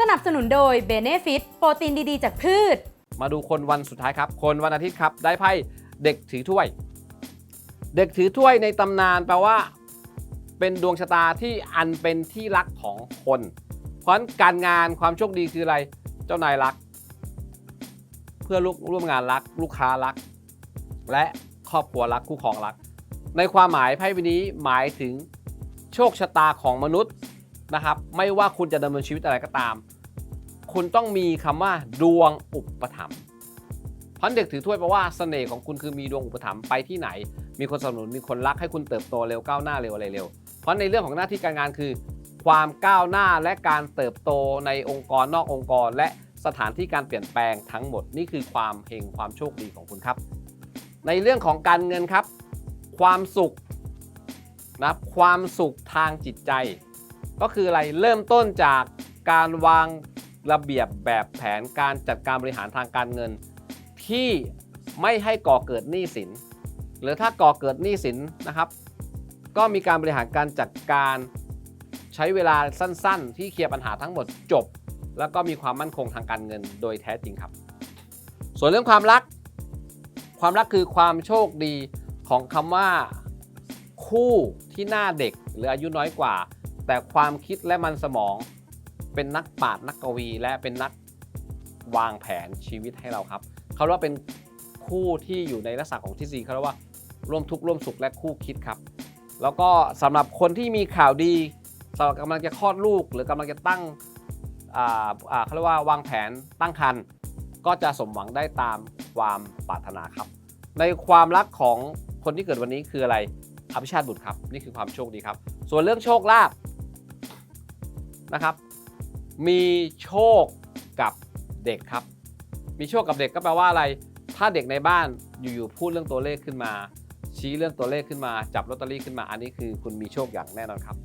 สนับสนุนโดย b e n e f i t โปรตีนดีๆ จากพืช มาดูคนวันสุดท้ายครับ คนวันอาทิตย์ครับ ได้ไพ่เด็กถือถ้วย เด็กถือถ้วยในตำนานแปลว่า เป็นดวงชะตาที่อันเป็นที่รักของคน เพราะฉะนั้นการงานความโชคดีคืออะไร เจ้านายรัก เพื่อลูกร่วมงานรัก ลูกค้ารัก และครอบครัวรักคู่ครองรัก ในความหมายไพ่ใบนี้หมายถึงโชคชะตาของมนุษย์ นะครับ ไม่ว่าคุณจะดำเนินชีวิตอะไรก็ตาม คุณต้องมีคำว่าดวงอุปถัมภ์เพราะเด็กถือถ้วยแปลว่าเสน่ห์ของคุณคือมีดวงอุปถัมภ์ไปที่ไหน มีคนสนับสนุนมีคนรักให้คุณเติบโตเร็วก้าวหน้าเร็วอะไรเร็ว เพราะในเรื่องของหน้าที่การงานคือ ความก้าวหน้าและการเติบโตในองค์กรนอกองค์กร และสถานที่การเปลี่ยนแปลงทั้งหมดนี่คือความเฮงความโชคดีของคุณครับ ในเรื่องของการเงินครับ ความสุขนะความสุขทางจิตใจ ก็คืออะไรเริ่มต้นจากการวางระเบียบแบบแผนการจัดการบริหารทางการเงิน ที่ไม่ให้ก่อเกิดหนี้สิน หรือถ้าก่อเกิดหนี้สินนะครับ ก็มีการบริหารการจัดการใช้เวลาสั้นๆ ที่เคลียร์ปัญหาทั้งหมดจบ แล้วก็มีความมั่นคงทางการเงินโดยแท้จริงครับ ส่วนเรื่องความรัก ความรักคือความโชคดีของคำว่า คู่ที่หน้าเด็กหรืออายุน้อยกว่า แต่ความคิดและมันสมอง เป็นนักปราชญ์นักกวี และเป็นนักวางแผนชีวิตให้เราครับเขาเรียกว่าเป็นคู่ที่อยู่ในลักษณะของทฤษฎีเขาเรียกว่าร่วมทุกข์ร่วมสุขและคู่คิดครับ แล้วก็สำหรับคนที่มีข่าวดีสำหรับกำลังจะคลอดลูก หรือกำลังจะตั้งเขาเรียกว่าวางแผนตั้งครรภ์ก็จะสมหวังได้ตามความปรารถนาครับ ในความรักของคนที่เกิดวันนี้คืออะไรอภิชาติบุตรครับ นี่คือความโชคดีครับ ส่วนเรื่องโชคลาภ นะครับ มีโชคกับเด็กครับ มีโชคกับเด็กก็แปลว่าอะไร ถ้าเด็กในบ้านอยู่ๆพูดเรื่องตัวเลขขึ้นมา ชี้เรื่องตัวเลขขึ้นมา จับลอตเตอรี่ขึ้นมา อันนี้คือคุณมีโชคอย่างแน่นอนครับ